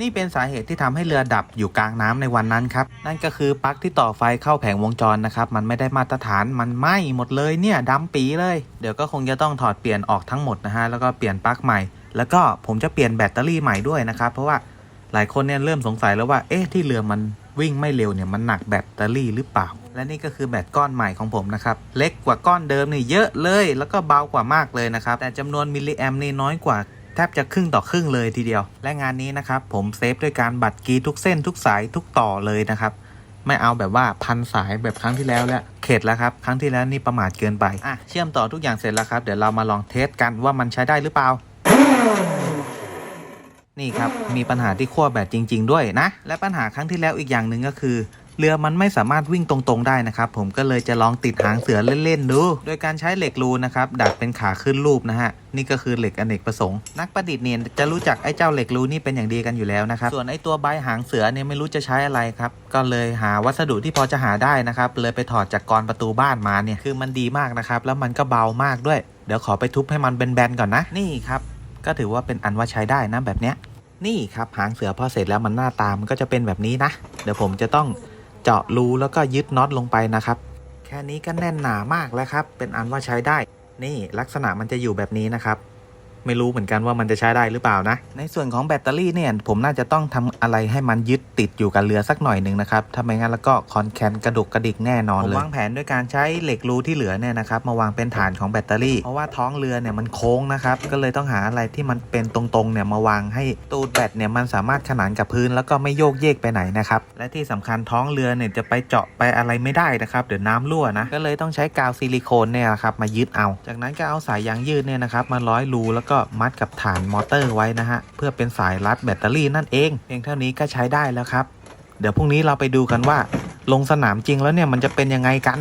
นี่เป็นสาเหตุที่ทำให้เรือดับอยู่กลางน้ำในวันนั้นครับ นั่นก็คือปลั๊กที่ต่อไฟเข้าแผงวงจรนะครับ มันไม่ได้มาตรฐาน มันไหม้หมดเลยเนี่ยดำปีเลย เดี๋ยวก็คงจะต้องถอดเปลี่ยนออกทั้งหมดนะฮะ แล้วก็เปลี่ยนปลั๊กใหม่ แล้วก็ผมจะเปลี่ยนแบตเตอรี่ใหม่ด้วยนะครับ เพราะว่าหลายคนเนี่ยเริ่มสงสัยแล้วว่า เอ๊ะ ที่เรือมันวิ่งไม่เร็วเนี่ยมันหนักแบตเตอรี่หรือเปล่า และนี่ก็คือแบตก้อนใหม่ของผมนะครับ เล็กกว่าก้อนเดิมนี่เยอะเลย แล้วก็เบากว่ามากเลยนะครับ แต่จำนวนมิลลิแอมนี่น้อยกว่า ทบจะครึ่งต่อครึ่งเลยทีเดียว และงานนี้นะครับผมเซฟด้วยการบัตรกรีทุกเส้นทุกสายทุกต่อเลยนะครับไม่เอาแบบว่าพันสายแบบครั้งที่แล้วแล้วเข็ดแล้วครับครั้งที่แล้วนี่ประมาทเกินไปอะเชื่อมต่อทุกอย่างเสร็จแล้วครับ เดี๋ยวเรามาลองเทสกันว่ามันใช้ได้หรือเปล่า นี่ครับมีปัญหาที่ขั้วแบตจริง ๆ ด้วยนะ และปัญหาครั้งที่แล้วอีกอย่างหนึ่งก็คือ เรือมันไม่สามารถวิ่งตรงๆได้นะครับผมก็เลยจะลองติดหางเสือเล่นๆดูโดยการใช้เหล็กรูนะครับดัดเป็นขาขึ้นรูปนะฮะนี่ก็คือเหล็กอเนกประสงค์ นักประดิษฐ์เนี่ยจะรู้จักไอ้เจ้าเหล็กรูนี่เป็นอย่างดีกันอยู่แล้วนะครับส่วนไอ้ตัวใบหางเสือเนี่ยไม่รู้จะใช้อะไรครับก็เลยหาวัสดุที่พอจะหาได้นะครับเลยไปถอดจากกรประตูบ้านมาเนี่ยคือมันดีมากนะครับแล้วมันก็เบามากด้วย เดี๋ยวขอไปทุบให้มันแบนๆก่อนนะนี่ครับก็ถือว่าเป็นอันว่าใช้ได้นะแบบเนี้ยนี่ครับหางเสือพอเสร็จแล้วมันหน้าตามันก็จะเป็นแบบนี้นะ เดี๋ยวผมจะต้อง เจาะรูแล้วก็ยึดน็อตลงไปนะครับ แค่นี้ก็แน่นหนามากแล้วครับ เป็นอันว่าใช้ได้ นี่ลักษณะมันจะอยู่แบบนี้นะครับ ไม่รู้เหมือนกันว่ามันจะใช้ได้หรือเปล่านะ ในส่วนของแบตเตอรี่เนี่ยผมน่าจะต้องทำอะไรให้มันยึดติดอยู่กับเรือสักหน่อยหนึ่งนะครับถ้าไม่งั้นแล้วก็คอนแคนกระดุกกระดิกแน่นอนเลยผมวางแผนด้วยการใช้เหล็กรูที่เหลือเนี่ยนะครับมาวางเป็นฐานของแบตเตอรี่ เพราะว่าท้องเรือเนี่ยมันโค้งนะครับก็เลยต้องหาอะไรที่มันเป็นตรงๆเนี่ยมาวางให้ตูดแบตเนี่ยมันสามารถขนานกับพื้นแล้วก็ไม่โยกเยกไปไหนนะครับและที่สำคัญท้องเรือเนี่ยจะไปเจาะไปอะไรไม่ได้นะครับเดี๋ยวน้ำรั่วนะก็เลยต้องใช้กาวซิลิโคนเนี่ยนะครับมายึดเอา จากนั้นก็เอาสายยางยืดเนี่ยนะครับมาร้อยรูแล้วก็มัดกับฐานมอเตอร์ไว้นะฮะ เพื่อเป็นสายรัดแบตเตอรี่นั่นเองเพียงเท่านี้ก็ใช้ได้แล้วครับ เดี๋ยวพรุ่งนี้เราไปดูกันว่า ลงสนามจริงแล้วเนี่ยมันจะเป็นยังไงกัน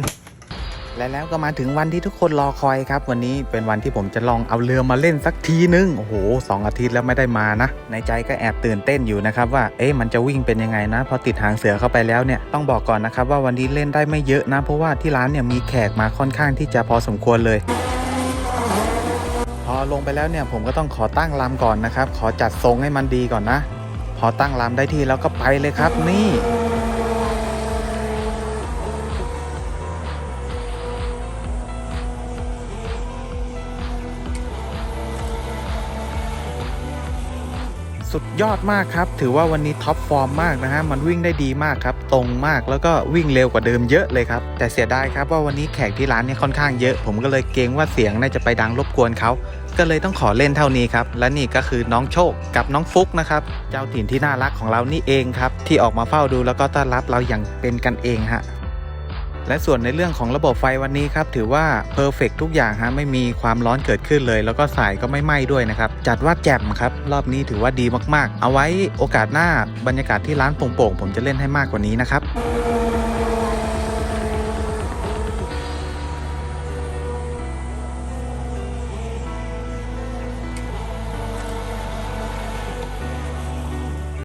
และแล้วก็มาถึงวันที่ทุกคนรอคอยครับ วันนี้เป็นวันที่ผมจะลองเอาเรือมาเล่นสักทีนึง โอ้โหสองอาทิตย์แล้วไม่ได้มานะ ในใจก็แอบตื่นเต้นอยู่นะครับว่า เอ๊ะมันจะวิ่งเป็นยังไงนะ พอติดหางเสือเข้าไปแล้วเนี่ย ต้องบอกก่อนนะครับว่าวันนี้เล่นได้ไม่เยอะนะ เพราะว่าที่ร้านเนี่ยมีแขกมาค่อนข้างที่จะพอสมควรเลย พอลงไปแล้วเนี่ยผมก็ต้องขอตั้งลำก่อนนะครับ ขอจัดทรงให้มันดีก่อนนะ พอตั้งลำได้ที่แล้วก็ไปเลยครับนี่ สุดยอดมากครับ ถือว่าวันนี้ท็อปฟอร์มมากนะฮะ มันวิ่งได้ดีมากครับ ตรงมากแล้วก็วิ่งเร็วกว่าเดิมเยอะเลยครับ แต่เสียดายครับว่าวันนี้แขกที่ร้านเนี่ยค่อนข้างเยอะ ผมก็เลยเกรงว่าเสียงน่าจะไปดังรบกวนเขาก็เลยต้องขอเล่นเท่านี้ครับ และนี่ก็คือน้องโชคกับน้องฟุกนะครับ เจ้าถิ่นที่น่ารักของเรานี่เองครับ ที่ออกมาเฝ้าดูแล้วก็ต้อนรับเราอย่างเป็นกันเองฮะ และส่วนในเรื่องของระบบไฟวันนี้ครับถือว่าเพอร์เฟกทุกอย่างฮะไม่มีความร้อนเกิดขึ้นเลย แล้วก็สายก็ไม่ไหม้ด้วยนะครับจัดว่าแจ่มครับรอบนี้ถือว่าดีมากๆ เอาไว้โอกาสหน้าบรรยากาศที่ร้านโป่งๆผมจะเล่นให้มากกว่านี้นะครับ